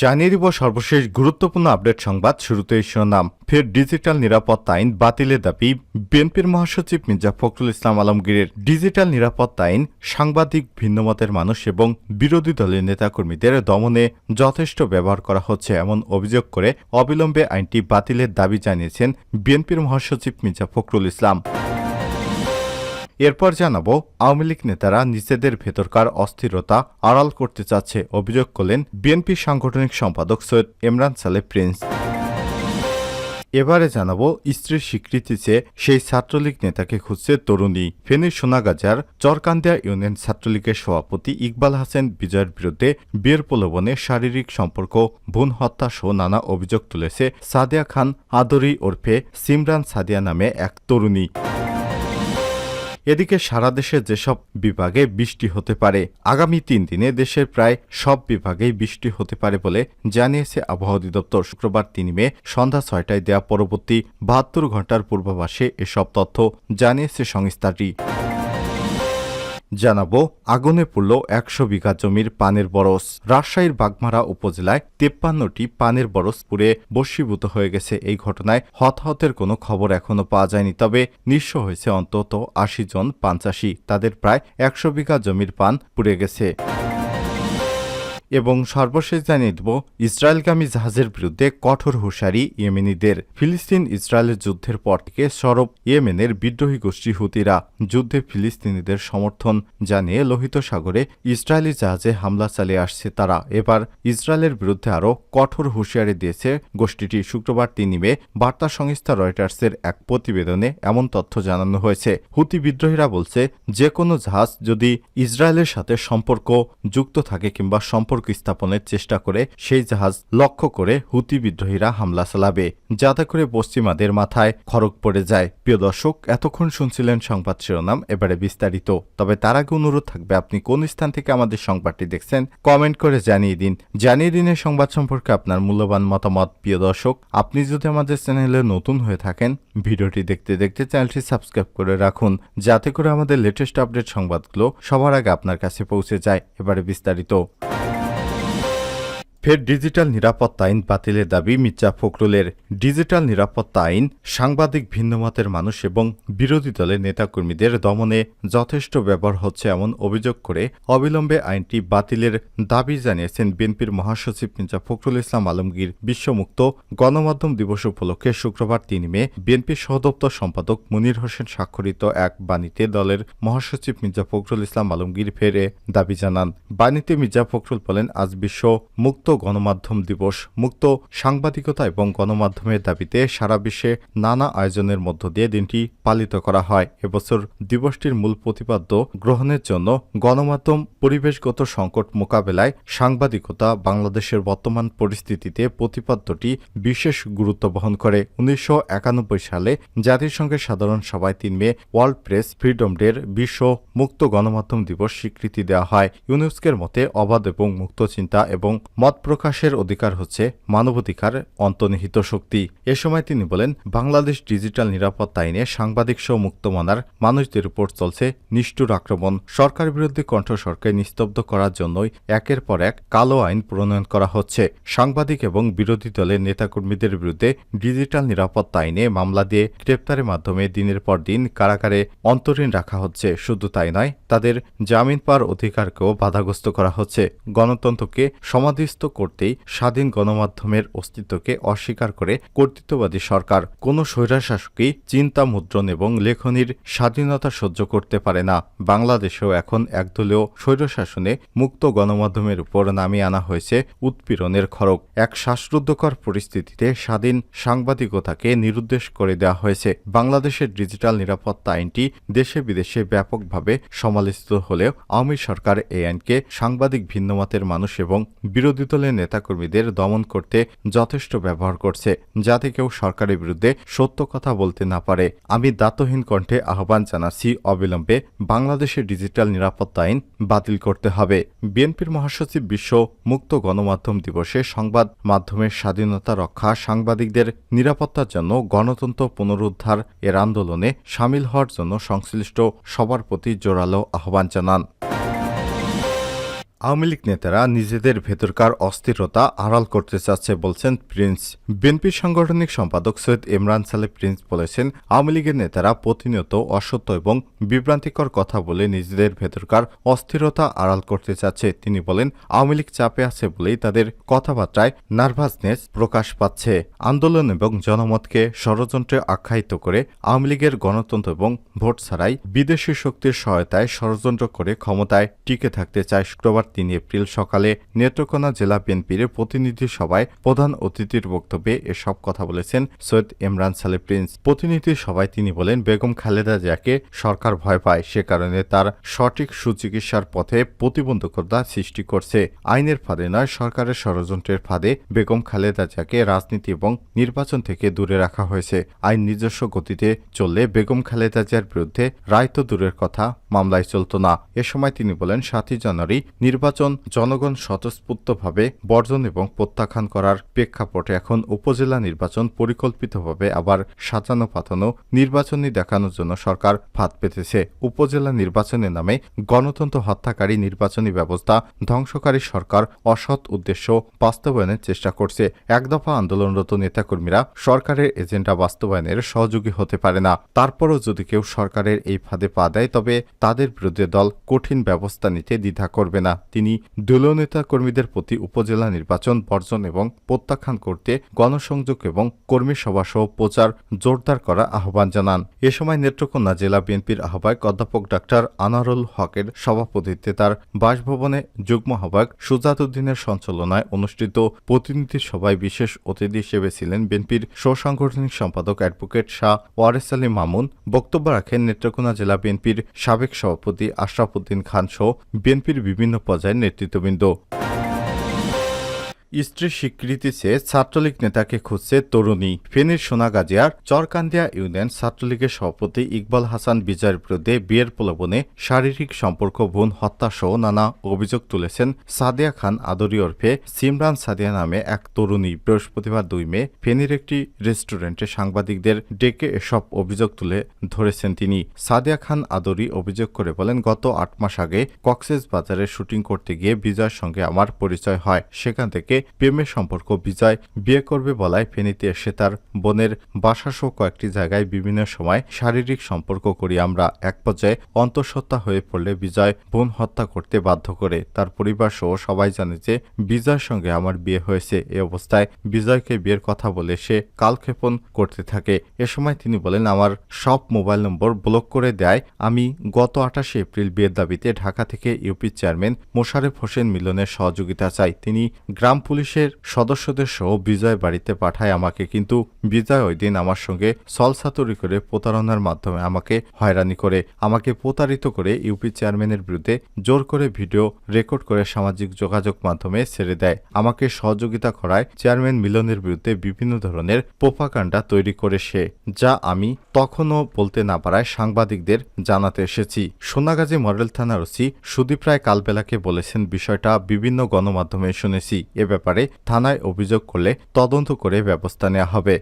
জানিয়ে দিব সর্বশেষ গুরুত্বপূর্ণ আপডেট সংবাদ শুরুতেই শিরোনাম। ফের ডিজিটাল নিরাপত্তা আইন বাতিলের দাবি, বিএনপির মহাসচিব মির্জা ফখরুল ইসলাম আলমগীরের ডিজিটাল নিরাপত্তা আইন সাংবাদিক ভিন্নমতের মানুষ এবং বিরোধী দলের নেতাকর্মীদের দমনে যথেষ্ট ব্যবহার করা হচ্ছে এমন অভিযোগ করে অবিলম্বে আইনটি বাতিলের দাবি জানিয়েছেন বিএনপির মহাসচিব মির্জা ফখরুল ইসলাম। এরপর জানাব, আওয়ামী লীগ নেতারা নিজেদের ভেতরকার অস্থিরতা আড়াল করতে চাচ্ছে অভিযোগ করলেন বিএনপি সাংগঠনিক সম্পাদক সৈয়দ ইমরান সালে প্রিন্স। এবারে জানাব, স্ত্রীর স্বীকৃতি চেয়ে সেই ছাত্রলীগ নেতাকে খুঁজছে তরুণী। ফেনীর সোনাগাজার চরকান্দিয়া ইউনিয়ন ছাত্রলীগের সভাপতি ইকবাল হাসান বিজয়ের বিরুদ্ধে বিয়ের প্রলোভনে শারীরিক সম্পর্ক, ভ্রূণ হত্যা সহ নানা অভিযোগ তুলেছে সাদিয়া খান আদরি ওরফে সিমরান সাদিয়া নামে এক তরুণী। এদিকে সারা দেশে যেসব বিভাগে বৃষ্টি হতে পারে, আগামী তিন দিনে দেশের প্রায় সব বিভাগেই বৃষ্টি হতে পারে বলে জানিয়েছে আবহাওয়া অধিদপ্তর। শুক্রবার তিন মে সন্ধ্যা ছয়টায় দেয়া পরবর্তী বাহাত্তর ঘণ্টার পূর্বাভাসে এসব তথ্য জানিয়েছে সংস্থাটি। জানাব আগুনে পড়ল একশো বিঘা জমির পানের বরস। রাজশাহীর বাগমারা উপজেলায় তেপ্পান্নটি পানের বরস পুড়ে বসীভূত হয়ে গেছে এই ঘটনায় হতাহতের কোনো খবর এখনও পাওয়া যায়নি। তবে নিঃস্ব হয়েছে অন্তত আশি জন পাঞ্চাশি তাদের প্রায় একশো বিঘা জমির পান পুড়ে গেছে। এবং সর্বশেষ জানিয়ে দেব, ইসরায়েলগামী জাহাজের বিরুদ্ধে কঠোর হুঁশিয়ারি ইয়েমেনিদের। ফিলিস্তিন ইসরায়েলের যুদ্ধের পর থেকে সরব ইয়েমেনের বিদ্রোহী গোষ্ঠী হুতিরা যুদ্ধে ফিলিস্তিনিদের সমর্থন জানিয়ে লোহিত সাগরে ইসরায়েলি জাহাজে হামলা চালিয়ে আসছে তারা। এবার ইসরায়েলের বিরুদ্ধে আরও কঠোর হুঁশিয়ারি দিয়েছে গোষ্ঠীটি। শুক্রবার তিনি মে বার্তা সংস্থা রয়টার্সের এক প্রতিবেদনে এমন তথ্য জানানো হয়েছে। হুতি বিদ্রোহীরা বলছে, যে কোনো জাহাজ যদি ইসরায়েলের সাথে সম্পর্ক যুক্ত থাকে কিংবা সম্পর্ক স্থাপনের চেষ্টা করে সেই জাহাজ লক্ষ্য করে হুতি বিদ্রোহীরা হামলা চালাবে, যাতে করে পশ্চিমাদের মাথায় খড়ক পড়ে যায়। প্রিয় দর্শক, এতক্ষণ শুনছিলেন সংবাদ শিরোনাম, এবারে বিস্তারিত। তবে তার আগে অনুরোধ থাকবে, আপনি কোন স্থান থেকে আমাদের সংবাদটি দেখছেন, কমেন্ট করে জানিয়ে দিন। জানিয়ে দিন এই সংবাদ সম্পর্কে আপনার মূল্যবান মতামত। প্রিয় দর্শক, আপনি যদি আমাদের চ্যানেলে নতুন হয়ে থাকেন, ভিডিওটি দেখতে দেখতে চ্যানেলটি সাবস্ক্রাইব করে রাখুন, যাতে করে আমাদের লেটেস্ট আপডেট সংবাদগুলো সবার আগে আপনার কাছে পৌঁছে যায়। এবারে বিস্তারিত। ফের ডিজিটাল নিরাপত্তা আইন বাতিলের দাবি মির্জা ফখরুলের। ডিজিটাল নিরাপত্তা আইন সাংবাদিক ভিন্নমতের মানুষ এবং বিরোধী দলের নেতাকর্মীদের দমনে যথেষ্ট ব্যবহার হচ্ছে এমন অভিযোগ করে অবিলম্বে আইনটি বাতিলের দাবি জানিয়েছেন বিএনপির মহাসচিব মির্জা ফখরুল ইসলাম আলমগীর। বিশ্বমুক্ত গণমাধ্যম দিবস উপলক্ষে শুক্রবার তিন মে বিএনপির সহদপ্তর সম্পাদক মুনির হোসেন স্বাক্ষরিত এক বাণীতে দলের মহাসচিব মির্জা ফখরুল ইসলাম আলমগীর ফেরে দাবি জানান। বাণীতে মির্জা ফখরুল বলেন, আজ বিশ্ব মুক্ত গণমাধ্যম দিবস মুক্ত সাংবাদিকতা এবং গণমাধ্যমের দাবিতে সারা বিশ্বে নানা আয়োজনের মধ্য দিয়ে দিনটি পালিত করা হয়। এবছর দিবসটির মূল প্রতিপাদ্য গ্রহণের জন্য গণমাধ্যম পরিবেশগত সংকট মোকাবেলায় সাংবাদিকতা বাংলাদেশের বর্তমান পরিস্থিতিতে প্রতিপাদ্যটি বিশেষ গুরুত্ব বহন করে। উনিশশো একানব্বই সালে জাতিসংঘের সাধারণ সভায় তিন মে ওয়ার্ল্ড প্রেস ফ্রিডম ডের বিশ্ব মুক্ত গণমাধ্যম দিবস স্বীকৃতি দেওয়া হয়। ইউনেস্কের মতে অবাধ এবং মুক্ত চিন্তা এবং মত প্রকাশের অধিকার হচ্ছে মানবাধিকার অন্তর্নিহিত শক্তি। এ সময় তিনি বলেন, বাংলাদেশ ডিজিটাল নিরাপত্তা আইনে সাংবাদিক সহ মুক্তমনার মানুষদের উপর চলছে নিষ্ঠুর আক্রমণ। সরকার বিরোধী কণ্ঠস্বরকে নিস্তব্ধ করার জন্যই একের পর এক কালো আইন প্রণয়ন করা হচ্ছে। সাংবাদিক এবং বিরোধী দলের নেতাকর্মীদের বিরুদ্ধে ডিজিটাল নিরাপত্তা আইনে মামলা দিয়ে গ্রেপ্তারের মাধ্যমে দিনের পর দিন কারাগারে অন্তরীণ রাখা হচ্ছে। শুধু তাই নয়, তাদের জামিন পাওয়ার অধিকারকেও বাধাগ্রস্ত করা হচ্ছে। গণতন্ত্রকে সমাধিস্থ করতেই স্বাধীন গণমাধ্যমের অস্তিত্বকে অস্বীকার করে কর্তৃত্ববাদী সরকার কোনো স্বৈরাশাসকই চিন্তা, মুদ্রণ এবং লেখনির স্বাধীনতা সহ্য করতে পারে না। বাংলাদেশেও এখন একদলীয় স্বৈরশাসনে মুক্ত গণমাধ্যমের উপর নামিয়ে আনা হয়েছে উৎপীড়নের খড়গ। এক শ্বাসরুদ্ধকর পরিস্থিতিতে স্বাধীন সাংবাদিকতাকে নিরুদ্দেশ করে দেওয়া হয়েছে। বাংলাদেশের ডিজিটাল নিরাপত্তা আইনটি দেশে বিদেশে ব্যাপকভাবে সমালোচিত হলেও আওয়ামী সরকার এই আইনকে সাংবাদিক ভিন্নমতের মানুষ এবং বিরোধী দলের দলের নেতাকর্মীদের দমন করতে যথেষ্ট ব্যবহার করছে, যাতে কেউ সরকারের বিরুদ্ধে সত্য কথা বলতে না পারে। আমি দাতহীন কণ্ঠে আহ্বান জানাচ্ছি, অবিলম্বে বাংলাদেশের ডিজিটাল নিরাপত্তা আইন বাতিল করতে হবে। বিএনপির মহাসচিব বিশ্ব মুক্ত গণমাধ্যম দিবসে সংবাদ মাধ্যমের স্বাধীনতা রক্ষা সাংবাদিকদের নিরাপত্তার জন্য গণতন্ত্র পুনরুদ্ধার এর আন্দোলনে সামিল হওয়ার জন্য সংশ্লিষ্ট সবার প্রতি জোরালো আহ্বান জানান। আওয়ামী লীগ নেতারা নিজেদের ভেতরকার অস্থিরতা আড়াল করতে চাচ্ছে বলছেন প্রিন্স। বিএনপির সাংগঠনিক সম্পাদক সৈয়দ ইমরান সালে প্রিন্স বলেছেন, আওয়ামী লীগের নেতারা প্রতিনিয়ত অসত্য এবং বিভ্রান্তিকর কথা বলে নিজেদের ভেতরকার অস্থিরতা আড়াল করতে চাচ্ছে। তিনি বলেন, আওয়ামী লীগ চাপে আছে বলেই তাদের কথাবার্তায় নার্ভাসনেস প্রকাশ পাচ্ছে। আন্দোলন এবং জনমতকে ষড়যন্ত্রে আখ্যায়িত করে আওয়ামী লীগের গণতন্ত্র এবং ভোট ছাড়াই বিদেশি শক্তির সহায়তায় ষড়যন্ত্র করে ক্ষমতায় টিকে থাকতে চায় শুক্রবার তিন এপ্রিল সকালে নেত্রকোনা জেলা বিএনপির প্রতিনিধি সভায় প্রধান অতিথির বক্তব্যে এসব কথা বলেছেন সৈয়দ ইমরান সালে প্রিন্স। প্রতিনিধি সভায় তিনি বলেন, বেগম খালেদা জিয়াকে সরকার ভয় পায়, সে কারণে তার সঠিক সুচিকিৎসার পথে প্রতিবন্ধকতা সৃষ্টি করছে। আইনের ফাঁদে নয়, সরকারের ষড়যন্ত্রের ফাঁদে বেগম খালেদা জিয়াকে রাজনীতি এবং নির্বাচন থেকে দূরে রাখা হয়েছে। আইন নিজস্ব গতিতে চললে বেগম খালেদা জিয়ার বিরুদ্ধে রায় তো দূরের কথা, মামলায় চলত না। এ সময় তিনি বলেন, সাতই জানুয়ারি নির্বাচন জনগণ স্বতঃস্ফূর্তভাবে বর্জন এবং প্রত্যাখ্যান করার প্রেক্ষাপটে এখন উপজেলা নির্বাচন পরিকল্পিতভাবে আবার সাজানো পাতানো নির্বাচনী দেখানোর জন্য সরকার ফাঁদ পেতেছে। উপজেলা নির্বাচনের নামে গণতন্ত্র হত্যাকারী নির্বাচনী ব্যবস্থা ধ্বংসকারী সরকার অসৎ উদ্দেশ্য বাস্তবায়নের চেষ্টা করছে। একদফা আন্দোলনরত নেতাকর্মীরা সরকারের এজেন্ডা বাস্তবায়নের সহযোগী হতে পারে না। তারপরও যদি কেউ সরকারের এই ফাঁদে পা দেয়, তবে তাদের বিরুদ্ধে দল কঠিন ব্যবস্থা নিতে দ্বিধা করবে না। তিনি দলীয় নেতা কর্মীদের প্রতি উপজেলা নির্বাচন, বর্জন এবং প্রত্যাখ্যান করতে গণসংযোগ এবং কর্মী সভা সহ প্রচার জোরদার করা আহ্বান জানান। এ সময় নেত্রকোনা জেলা বিএনপির আহ্বায়ক অধ্যাপক ডাক্তার আনারুল হকের সভাপতিত্বে তার বাসভবনে যুগ্ম আহ্বায়ক সুজাত উদ্দিনের সঞ্চালনায় অনুষ্ঠিত প্রতিনিধি সভায় বিশেষ অতিথি হিসেবে ছিলেন বিএনপির স্বসাংগঠনিক সম্পাদক অ্যাডভোকেট শাহ ওয়ারেস আলী মামুন। বক্তব্য রাখেন নেত্রকোনা জেলা বিএনপির সাবেক সভাপতি আশরাফ উদ্দিন খান সহ বিএনপির বিভিন্ন हैं नेतृत्व बिंदु স্ত্রীর স্বীকৃতি চেয়ে ছাত্রলীগ নেতাকে খুঁজছে তরুণী। ফেনীর সোনাগাজিয়ার চরকান্দিয়া ইউনিয়ন ছাত্রলীগের সভাপতি ইকবাল হাসান বিজয়ের বিরুদ্ধে বিয়ের প্রলোভনে শারীরিক সম্পর্ক, ভ্রূণ হত্যা সহ নানা অভিযোগ তুলেছেন সাদিয়া খান আদরি ওরফে সিমরান সাদিয়া নামে এক তরুণী। বৃহস্পতিবার দুই মে ফেনীর একটি রেস্টুরেন্টে সাংবাদিকদের ডেকে এসব অভিযোগ তুলে ধরেছেন তিনি। সাদিয়া খান আদরি অভিযোগ করে বলেন, গত আট মাস আগে কক্সেস বাজারে শুটিং করতে গিয়ে বিজয়ের সঙ্গে আমার পরিচয় হয়। সেখান থেকে প্রেমের সম্পর্ক বিজয় বিয়ে করবে বলায় ফেনীতে এসে তার বোনের বাসাসহ কয়েকটি জায়গায় বিভিন্ন সময় শারীরিক সম্পর্ক করি আমরা। এক পর্যায়ে অন্তঃসত্ত্বা হয়ে পড়লে বিজয় বোন হত্যা করতে বাধ্য করে। তার পরিবার সহ সবাই জানে যে বিজয়ের সঙ্গে আমার বিয়ে হয়েছে। এ অবস্থায় বিজয়কে বিয়ের কথা বলে সে কালক্ষেপণ করতে থাকে। এ সময় তিনি বলেন, আমার সব মোবাইল নম্বর ব্লক করে দেয়। আমি গত আঠাশে এপ্রিল বিয়ের দাবিতে ঢাকা থেকে ইউপি চেয়ারম্যান মোশারেফ হোসেন মিলনের সহযোগিতা চাই। তিনি গ্রাম পুলিশের সদস্যদের সহ বিজয় বাড়িতে পাঠায় আমাকে, কিন্তু বিজয় ওই দিন আমার সঙ্গে সলসাতুরি করে প্রতারণার মাধ্যমে আমাকে হয়রানি করে, আমাকে প্রতারিত করে ইউপি চেয়ারম্যানের বিরুদ্ধে জোর করে ভিডিও রেকর্ড করে সামাজিক যোগাযোগ মাধ্যমে ছেড়ে দেয়। আমাকে সহযোগিতা করায় চেয়ারম্যান মিলনের বিরুদ্ধে বিভিন্ন ধরনের পোপাকাণ্ডা তৈরি করে সে, যা আমি তখনও বলতে না পারায় সাংবাদিকদের জানাতে এসেছি। সোনাগাজী মডেল থানার ওসি সুদীপ রায় কালবেলাকে বলেছেন, বিষয়টা বিভিন্ন গণমাধ্যমে শুনেছি, এ ব্যাপারে থানায় অভিযোগ করলে তদন্ত করে ব্যবস্থা নেওয়া হবে।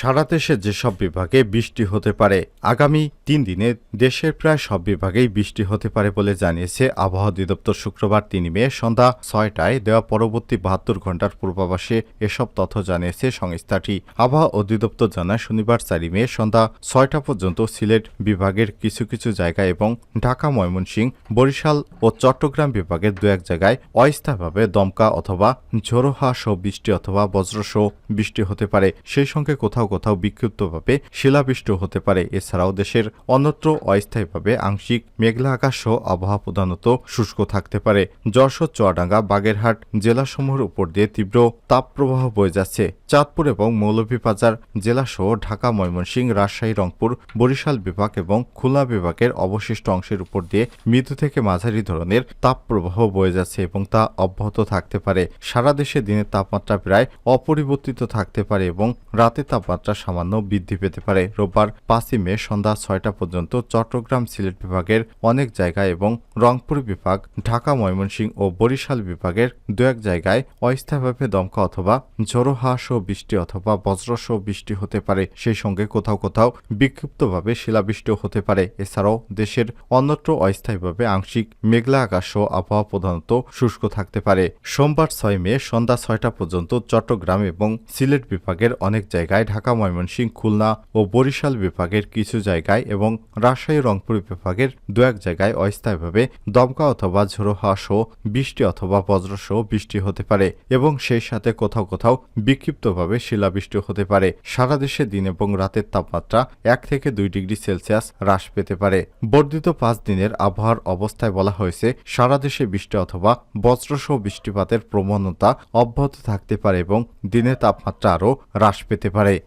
সারা দেশে যেসব বিভাগে বৃষ্টি হতে পারে, আগামী তিন দিনে দেশের প্রায় সব বিভাগেই বৃষ্টি হতে পারে বলে জানিয়েছে আবহাওয়া অধিদপ্তর শুক্রবার তিন মে, সন্ধ্যা ছয়টায় দেওয়া পরবর্তী বাহাত্তর ঘণ্টার পূর্বাভাসে এসব তথ্য জানিয়েছে সংস্থাটি। আবহাওয়া অধিদপ্তর জানায়, শনিবার চারি মে, সন্ধ্যা ছয়টা পর্যন্ত সিলেট বিভাগের কিছু কিছু জায়গায় এবং ঢাকা, ময়মনসিংহ, বরিশাল ও চট্টগ্রাম বিভাগের দু এক জায়গায় অস্থায়ীভাবে দমকা অথবা ঝোড়ো হাওয়া সহ বৃষ্টি অথবা বজ্রসহ বৃষ্টি হতে পারে। সেই সঙ্গে কোথাও কোথাও বিক্ষিপ্তভাবে শিলাবৃষ্টি হতে পারে। এছাড়াও দেশের অন্যত্র অস্থায়ীভাবে আংশিক মেঘলা আকাশ সহ আবহাওয়া প্রধানত শুষ্ক থাকতে পারে। যশোর, চুয়াডাঙ্গা, বাগেরহাট জেলাসমূহের উপর দিয়ে তীব্র তাপপ্রবাহ বয়ে যাচ্ছে। চাঁদপুর এবং মৌলভীবাজার জেলাসহ ঢাকা, ময়মনসিংহ, রাজশাহী, রংপুর, বরিশাল বিভাগ এবং খুলনা বিভাগের অবশিষ্ট অংশের উপর দিয়ে মৃদু থেকে মাঝারি ধরনের তাপপ্রবাহ বয়ে যাচ্ছে এবং তা অব্যাহত থাকতে পারে। সারা দেশে দিনের তাপমাত্রা প্রায় অপরিবর্তিত থাকতে পারে এবং রাতে তাপমাত্রা সামান্য বৃদ্ধি পেতে পারে। রোববার পাঁচই মে সন্ধ্যা ছয়টা পর্যন্ত চট্টগ্রাম সিলেট বিভাগের অনেক জায়গায় এবং রংপুর বিভাগ, ঢাকা, ময়মনসিংহ ও বরিশাল বিভাগের দু এক জায়গায় অস্থায়ীভাবে দমকা অথবা ঝোড়ো হাঁস ও বৃষ্টি অথবা বজ্রসহ বৃষ্টি হতে পারে। সেই সঙ্গে কোথাও কোথাও বিক্ষিপ্তভাবে শিলাবৃষ্টিও হতে পারে। এছাড়াও দেশের অন্যত্র অস্থায়ীভাবে আংশিক মেঘলা আকাশ ও আবহাওয়া প্রধানত শুষ্ক থাকতে পারে। সোমবার ছয় মে সন্ধ্যা ছয়টা পর্যন্ত চট্টগ্রাম এবং সিলেট বিভাগের অনেক জায়গায় ঢাকা ময়মনসিংহ, খুলনা ও বরিশাল বিভাগের কিছু জায়গায় এবং রাজশাহী রংপুর বিভাগের দু এক জায়গায় অস্থায়ীভাবে দমকা অথবা ঝোড়ো হাওয়া বৃষ্টি অথবা বজ্রসহ বৃষ্টি হতে পারে এবং সেই সাথে কোথাও কোথাও বিক্ষিপ্তভাবে শিলাবৃষ্টি হতে পারে। সারা দেশে দিন এবং রাতের তাপমাত্রা এক থেকে দুই ডিগ্রি সেলসিয়াস হ্রাস পেতে পারে। বর্ধিত পাঁচ দিনের আবহাওয়ার অবস্থায় বলা হয়েছে, সারা দেশে বৃষ্টি অথবা বজ্রসহ বৃষ্টিপাতের প্রবণতা অব্যাহত থাকতে পারে এবং দিনের তাপমাত্রা আরও হ্রাস পেতে পারে।